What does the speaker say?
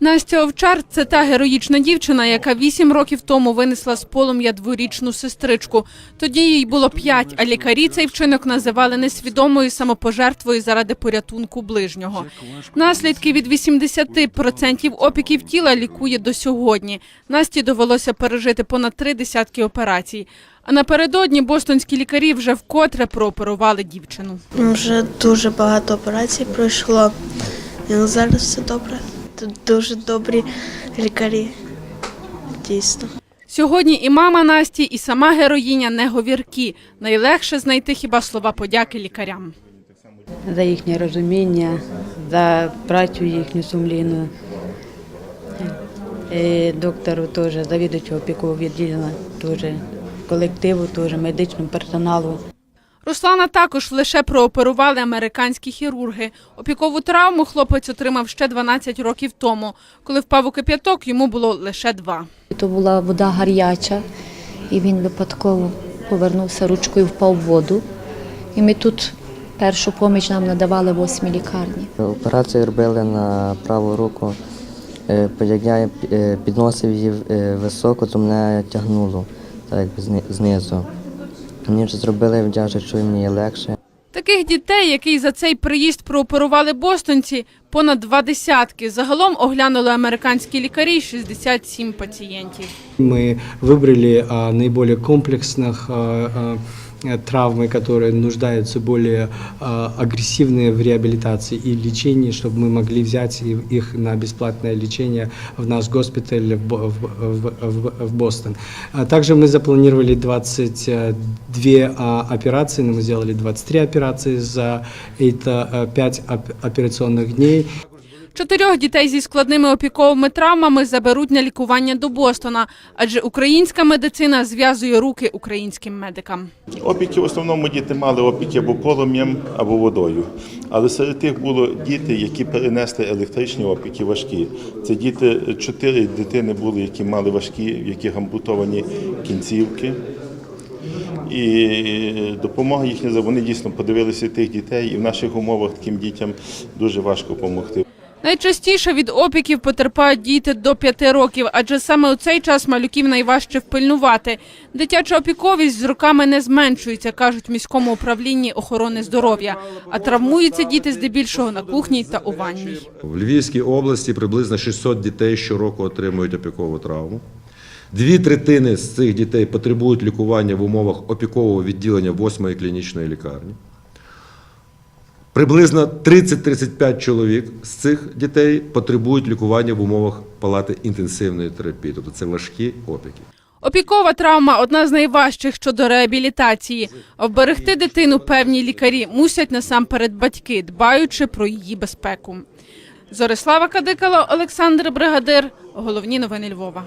Настя Овчар це та героїчна дівчина, яка вісім років тому винесла з полум'я дворічну сестричку. Тоді їй було п'ять, а лікарі цей вчинок називали несвідомою самопожертвою заради порятунку ближнього. Наслідки від 80% опіків тіла лікує до сьогодні. Насті довелося пережити понад три десятки операцій. А напередодні бостонські лікарі вже вкотре прооперували дівчину. Вже дуже багато операцій пройшло. І зараз все добре. Тут дуже добрі лікарі. Дійсно. Сьогодні і мама Насті, і сама героїня не говіркі. Найлегше знайти хіба слова подяки лікарям. за їхнє розуміння, за працю їхню сумлінну. І доктору теж, завідувачу опікового відділення, теж колективу, теж медичному персоналу. Руслана також лише прооперували американські хірурги. Опікову травму хлопець отримав ще 12 років тому. Коли впав у кип'яток, йому було лише два. То була вода гаряча, і він випадково повернувся ручкою, впав в воду. І ми тут першу поміч нам надавали в восьмій лікарні. Операцію робили на праву руку. Е, Як я е, підносив її е, високо, то мене тягнуло так знизу. Мені вже зробили вдяжу, і мені легше. Таких дітей, які за цей приїзд прооперували бостонці, понад два десятки. Загалом оглянули американські лікарі 67 пацієнтів. Ми вибрали найбільш наиболее комплексных а, а, э, травмы, которые нуждаются более а, агрессивные в реабилитации и лечении, чтобы мы могли взять и- их на бесплатное лечение в наш госпиталь в, Бо- в, в, в- в Бостон. А Также мы запланировали 22 а, операции, но мы сделали 23 операции за это 5 операционных дней. Чотирьох дітей зі складними опіковими травмами заберуть на лікування до Бостона, адже українська медицина зв'язує руки українським медикам. Опіки в основному діти мали опіки або полум'ям, або водою. Але серед тих було діти, які перенесли електричні опіки важкі. Це діти, чотири дитини були, які мали важкі, в яких ампутовані кінцівки. І допомога їхня, вони дійсно подивилися тих дітей, і в наших умовах таким дітям дуже важко допомогти. Найчастіше від опіків потерпають діти до 5 років, адже саме у цей час малюків найважче впильнувати. Дитяча опіковість з роками не зменшується, кажуть в міському управлінні охорони здоров'я. А травмуються діти здебільшого на кухні та у ванній. В Львівській області приблизно 600 дітей щороку отримують опікову травму. Дві третини з цих дітей потребують лікування в умовах опікового відділення 8-ї клінічної лікарні. Приблизно 30-35 чоловік з цих дітей потребують лікування в умовах палати інтенсивної терапії, тобто це важкі опіки. Опікова травма одна з найважчих щодо реабілітації. Вберегти дитину певні лікарі мусять насамперед батьки, дбаючи про її безпеку. Зорислава Кадикало, Олександр Бригадир. Головні новини Львова.